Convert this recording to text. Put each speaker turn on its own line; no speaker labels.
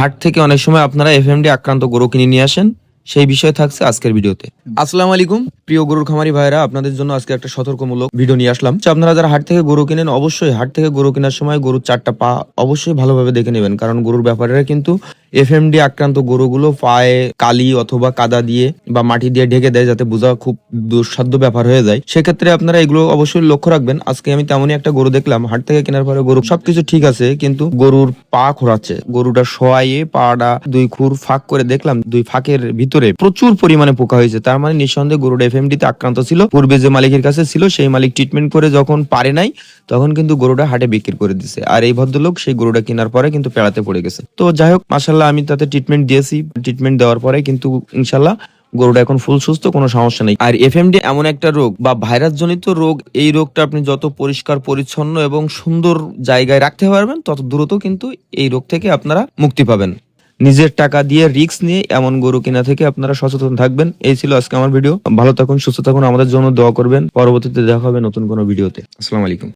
হাট থেকে অনেক সময় আপনারা এফএমডি আক্রান্ত গরু কিনে নিয়ে আসেন, সেই বিষয়ে থাকছে আজকের ভিডিওতে। আসসালামু আলাইকুম, প্রিয় গরুর খামারি ভাইরা আপনাদের জন্য আজকে একটা সতর্কমূলক ভিডিও নিয়ে আসলাম। যে আপনারা যারা হাট থেকে গরু কিনেন, অবশ্যই হাট থেকে গরু কেনার সময় গরুর চারটা পা অবশ্যই ভালোভাবে দেখে নেবেন, কারণ গরুর ব্যাপারেরা কিন্তু এফএমডি আক্রান্ত গরুগুলো পায়ে কালি অথবা কাদা দিয়ে বা মাটি দিয়ে ঢেকে দেয় যাতে বোঝা খুব দুঃসাধ্য ব্যাপার হয়ে যায়। সেক্ষেত্রে আপনারা এগুলো অবশ্যই লক্ষ্য রাখবেন। আজকে আমি তেমনই একটা গরু দেখলাম, হাট থেকে কেনার পরে গরু সবকিছু ঠিক আছে, কিন্তু গরুর পা খোরাচ্ছে গরুটা শোয়াইয়ে পাটা দুই খুর ফাঁক করে দেখলাম, দুই ফাঁকের ভিতরে প্রচুর পরিমাণে পোকা হয়েছে। তার মানে নিঃসন্দেহে গরুটা এফএমডি তে আক্রান্ত ছিল। পূর্বে যে মালিকের কাছে ছিল, সেই মালিক ট্রিটমেন্ট করে যখন পারে নাই তখন কিন্তু গরুটা হাটে বিক্রি করে দিছে। আর এই ভদ্রলোক সেই গরুটা কেনার পরে কিন্তু পেড়াতে পড়ে গেছে। তো যাই হোক মাসাল্লাহ আমি তাতে ট্রিটমেন্ট দিয়েছি। ট্রিটমেন্ট দেওয়ার পরে কিন্তু ইনশাল্লাহ গরুটা এখন ফুল সুস্থ, কোনো সমস্যা নেই। আর এফএমডি এমন একটা রোগ বা ভাইরাস জনিত রোগ, এই রোগটা আপনি যত পরিষ্কার, পরিচ্ছন্ন এবং সুন্দর জায়গায় রাখতে পারবেন, তত দ্রুত কিন্তু এই রোগ থেকে আপনারা মুক্তি পাবেন। নিজের টাকা দিয়ে রিস্ক নিয়ে এমন গরু কেনা থেকে আপনারা সচেতন থাকবেন। এই ছিল আজকে আমার ভিডিও ভালো থাকুন, সুস্থ থাকুন, আমাদের জন্য দোয়া করবেন। পরবর্তীতে দেখা হবে নতুন কোনো ভিডিওতে আসসালামু আলাইকুম।